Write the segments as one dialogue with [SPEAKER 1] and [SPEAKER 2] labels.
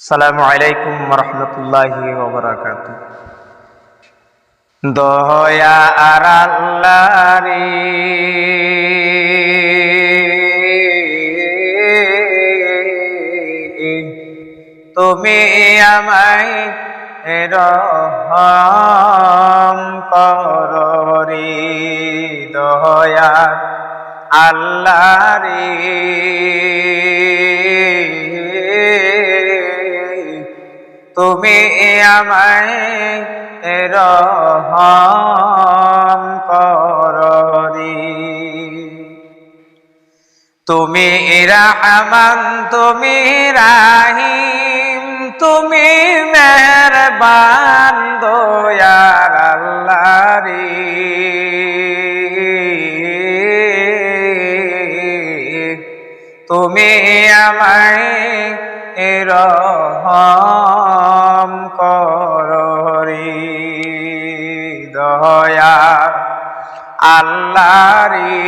[SPEAKER 1] আসসালামু আলাইকুম রহমতুল্লাহি ওবরাকাত। দয়া আর আল্লাহরি তুমি আমায় রহম কররি দয়া আল্লাহরি তুমি আমায় রহম কররি তুমি রাহমান তুমি রাহিম, তুমি মেহরবান দয়ার আল্লাহরি তুমি আমায় রহম দয়া আল্লাহরি।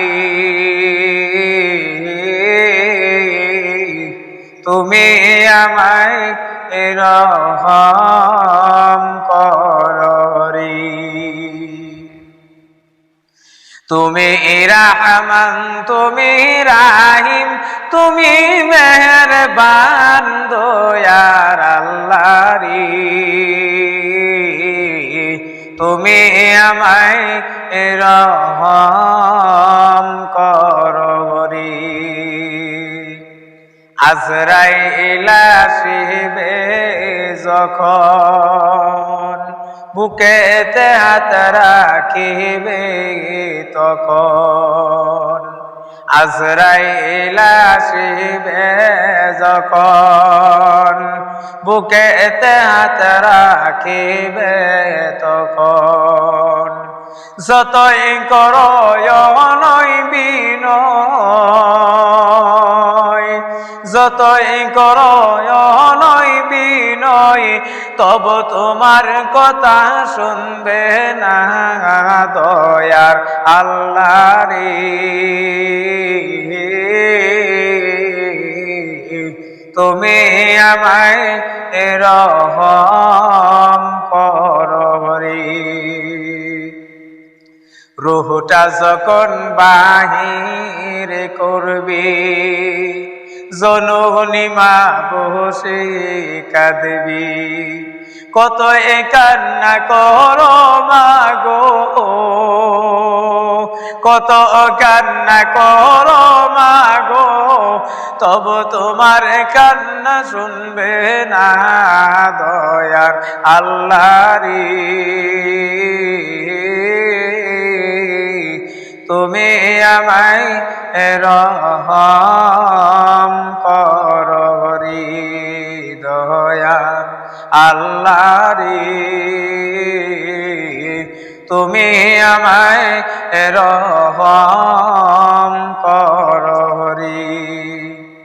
[SPEAKER 1] তুমি আমায় রহম কররি তুমি রাহমান তুমি রাহিম তুমি মেহরবান দয়ার আল্লাহরি। তুমি আমায় রহম করি আজরাই শিবে যখন বুকেতে হাত রাখিবে তখন আজরাইলা শিবে যখন, বুকেতে হাত রাখিবে তখন। যতই করয় বিনয়, যতই করয় বিনয়, তব তোমার কথা শুনবে না দয়ার আল্লাহ তুমি আমায় রহম কররি রুহটা যখন বাহির করবি জননীমা বসে কাঁদবি। কত এ কান্না কর মাগো কত কান্না কর মাগো তব তোমার কান্না শুনবে না দয়ার আল্লাহরি। তুমি আমায় রহম কররি দয়া আল্লাহরি। তুমি আমায় রহম